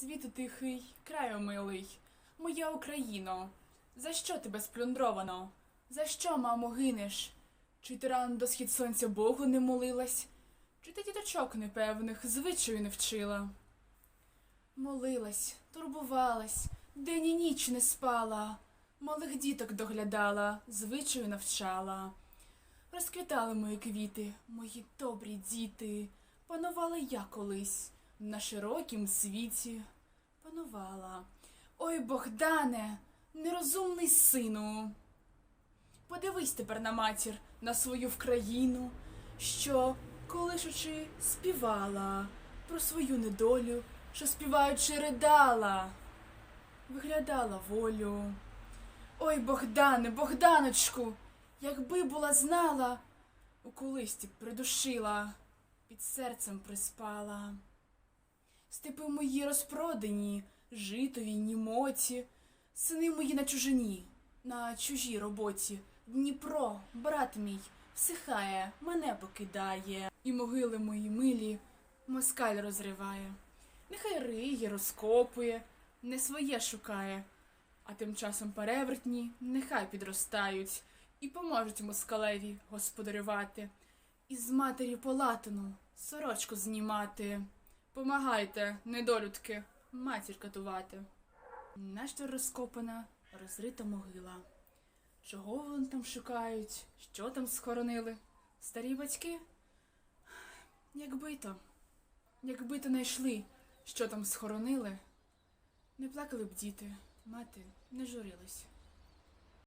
Світу тихий, краю милий, моя Україно, за що тебе сплюндровано? За що, мамо, гинеш? Чи ти рано до схід сонця Богу не молилась? Чи ти діточок непевних звичаю не вчила? Молилась, турбувалась, день і ніч не спала, малих діток доглядала, звичаю навчала. Розквітали мої квіти, мої добрі діти, панувала я колись на широкім світі. Панувала. Ой, Богдане, нерозумний сину. Подивись тепер на матір, на свою вкраїну, що, колишучи, співала про свою недолю, що співаючи ридала, виглядала волю. Ой, Богдане, Богданочку, якби була знала, у колисті придушила, під серцем приспала. Степи мої розпродані, житові, німоті, сини мої на чужині, на чужій роботі. Дніпро, брат мій, всихає, мене покидає, і могили мої милі москаль розриває. Нехай риє, розкопує, не своє шукає, а тим часом перевертні нехай підростають і поможуть москалеві господарювати, і з матері полатану сорочку знімати. Помагайте, недолюдки, матір катувати. Нащо розкопана, розрита могила. Чого вони там шукають? Що там схоронили? Старі батьки? Якби то, якби то знайшли, що там схоронили, не плакали б діти, мати не журилась.